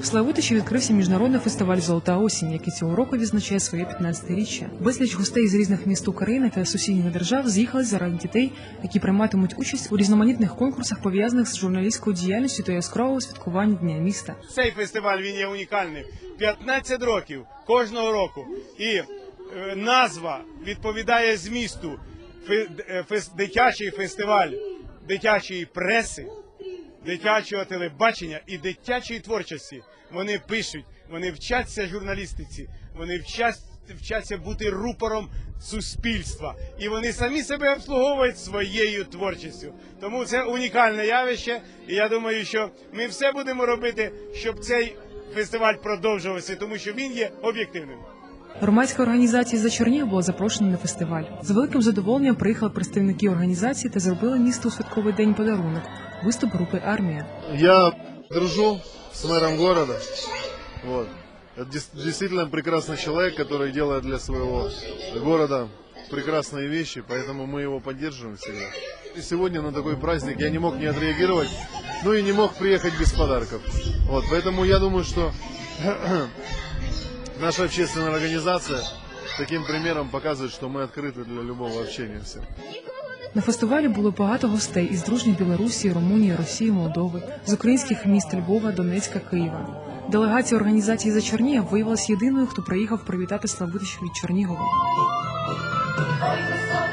В Славутичі відкрився міжнародний фестиваль Золота осінь, який цього року відзначає своє 15-річчя. Безліч гостей з різних міст України та сусідніх держав з'їхали заради дітей, які прийматимуть участь у різноманітних конкурсах, пов'язаних з журналістською діяльністю та яскравого святкування дня міста. Цей фестиваль він є унікальний. 15 років кожного року. І е, назва відповідає змісту. Е, дитячий фестиваль дитячої преси, дитячого телебачення і дитячої творчості. Вони пишуть, вони вчаться журналістиці, вони вчаться, вчаться бути рупором суспільства. І вони самі себе обслуговують своєю творчістю. Тому це унікальне явище. І я думаю, що ми все будемо робити, щоб цей фестиваль продовжувався, тому що він є об'єктивним. Громадська організація за Чернігів була запрошена на фестиваль. З великим задоволенням приїхали представники організації та зробили місту у святковий день подарунок виступ групи Армія. Я дружу с мэром города. Вот. Это дес- действительно прекрасный человек, который делает для своего города прекрасные вещи, поэтому мы его поддерживаем всегда. И сегодня на такой праздник я не мог не отреагировать, ну и не мог приехать без подарков. Вот, поэтому я думаю, что наша общественная организация таким примером показывает, что мы открыты для любого общения всем. На фестивалі було багато гостей із дружніх Білорусі, Румунії, Росії, Молдови, з українських міст Львова, Донецька, Києва. Делегація організації за Чернігів виявилася єдиною, хто приїхав привітати Славутич від Чернігова. Ой, веселий